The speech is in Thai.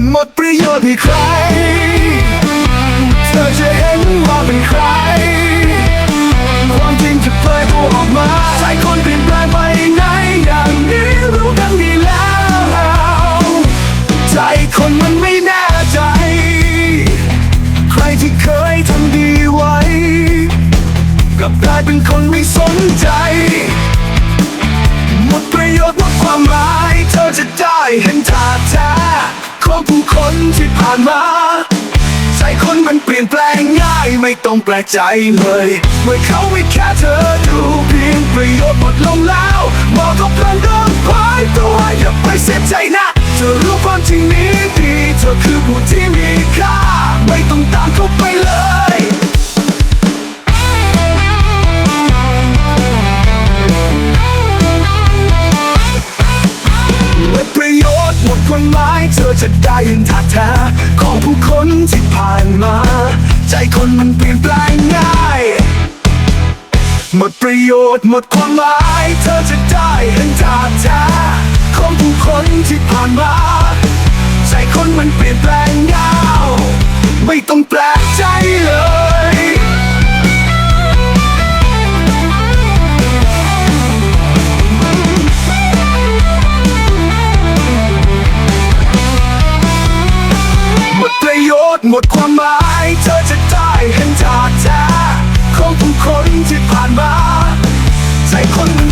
นหมดประโยชน์ให้ใคร เธอจะเห็นว่าเป็นใคร ความจริงจะเผยตัวออกมาใจคนเปลี่ยนแปลงไปไหนอย่างนี้รู้กันดีแล้ว ใจคนมันไม่แน่ใจ ใครที่เคยทำดีไว้ กลับกลายเป็นคนไม่สนใจหมดประโยชน์หมดความหมาย เธอจะได้เห็นท่าแท้ ของผู้คนที่ผ่านมาใจคนมันเปลี่ยนแปลงง่ายไม่ต้องแปลกใจเลย เมื่อเขาไม่แค่เธอดูเพียงประโยชน์หมดลงแล้วมองกับเพลินเดิมพายตัวอย่าไปเสียใจนะ เธอรู้ความจริงนี้ดี เธอคือผู้ที่มีค่า ไม่ต้องตาม เธอจะได้ยินทักแท้ของผู้คนที่ผ่านมา ใจคนมันเปลี่ยนแปลงง่าย หมดประโยชน์หมดความหมาย เธอจะได้เห็นทักแท้ของผู้คนที่ผ่านมา ใจคนมันเปลี่ยนแปลงง่ายไม่ต้องแปลกใจเลย ดหมดความหมาย เธอจะได้เห็นจากแท้ของผู้คนที่ผ่านมา ใจคน